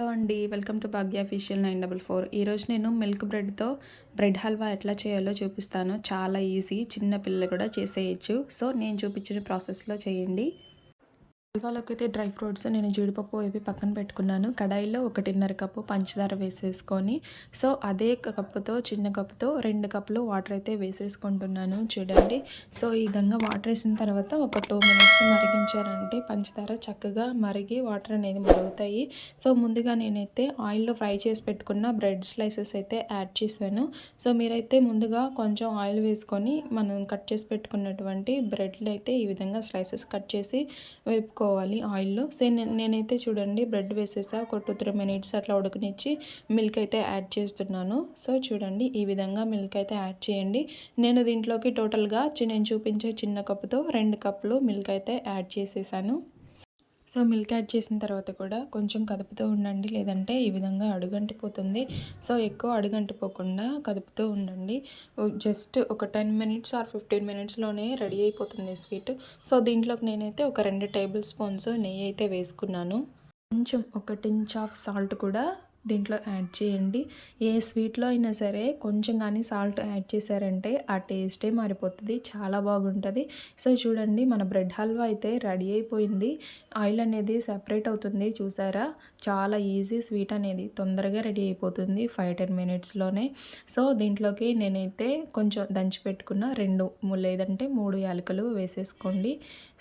Hello అండి welcome to Bhagya official nine double four. ఈరోజు నేను మిల్క్ బ్రెడ్తో బ్రెడ్ హల్వా ఎట్లా చేయాలో చూపిస్తాను. చాలా ఈజీ చిన్న పిల్లలు కూడా చేసేయచ్చు. సో నేను చూపించిన ప్రాసెస్లో చేయండి. హల్వాలోకి అయితే డ్రై ఫ్రూట్స్ నేను జీడిపప్పు ఇవి పక్కన పెట్టుకున్నాను. కడాయిలో ఒకటిన్నర కప్పు పంచదార వేసేసుకొని సో అదే కప్పుతో చిన్న కప్పుతో రెండు కప్పులు వాటర్ అయితే వేసేసుకుంటున్నాను చూడండి. సో ఈ విధంగా వాటర్ వేసిన తర్వాత ఒక టూ మినిట్స్ మరిగించారంటే పంచదార చక్కగా మరిగి వాటర్ అనేది మరుగుతాయి. సో ముందుగా నేనైతే ఆయిల్లో ఫ్రై చేసి పెట్టుకున్న బ్రెడ్ స్లైసెస్ అయితే యాడ్ చేశాను. సో మీరైతే ముందుగా కొంచెం ఆయిల్ వేసుకొని మనం కట్ చేసి పెట్టుకున్నటువంటి బ్రెడ్లు అయితే ఈ విధంగా స్లైసెస్ కట్ చేసి వేపుకో వేసుకోవాలి ఆయిల్లో. సో నేనైతే చూడండి బ్రెడ్ వేసేసా ఒక టూ త్రీ మినిట్స్ అట్లా ఉడకనిచ్చి మిల్క్ అయితే యాడ్ చేస్తున్నాను. సో చూడండి ఈ విధంగా మిల్క్ అయితే యాడ్ చేయండి. నేను దీంట్లోకి టోటల్గా నేను చూపించే చిన్న కప్పుతో రెండు కప్పులు మిల్క్ అయితే యాడ్ చేసేసాను. సో మిల్క్ యాడ్ చేసిన తర్వాత కూడా కొంచెం కదుపుతూ ఉండండి. లేదంటే ఈ విధంగా అడుగంటిపోతుంది. సో ఎక్కువ అడుగంటిపోకుండా కదుపుతూ ఉండండి. జస్ట్ ఒక టెన్ మినిట్స్ ఆర్ ఫిఫ్టీన్ మినిట్స్లోనే రెడీ అయిపోతుంది స్వీట్. సో దీంట్లోకి నేనైతే ఒక రెండు టేబుల్ స్పూన్స్ నెయ్యి అయితే వేసుకున్నాను. కొంచెం ఒక టించ్ ఆఫ్ సాల్ట్ కూడా దీంట్లో యాడ్ చేయండి. ఏ స్వీట్లో అయినా సరే కొంచెం కానీ సాల్ట్ యాడ్ చేశారంటే ఆ టేస్టే మారిపోతుంది చాలా బాగుంటుంది. సో చూడండి మన బ్రెడ్ హల్వా అయితే రెడీ అయిపోయింది. ఆయిల్ అనేది సెపరేట్ అవుతుంది చూసారా? చాలా ఈజీ స్వీట్ అనేది తొందరగా రెడీ అయిపోతుంది ఫైవ్ టెన్ మినిట్స్లోనే. సో దీంట్లోకి నేనైతే కొంచెం దంచి పెట్టుకున్న రెండు లేదంటే మూడు యాలకులు వేసేసుకోండి.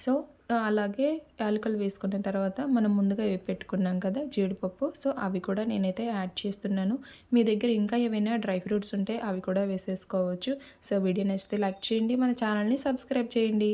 సో అలాగే యాలకులు వేసుకున్న తర్వాత మనం ముందుగా పెట్టుకున్నాం కదా జీడిపప్పు. సో అవి కూడా నేనైతే యాడ్ చేస్తున్నాను. మీ దగ్గర ఇంకా ఏమైనా డ్రై ఫ్రూట్స్ ఉంటే అవి కూడా వేసేసుకోవచ్చు. సో వీడియో నచ్చితే లైక్ చేయండి. మన ఛానల్ని సబ్స్క్రైబ్ చేయండి.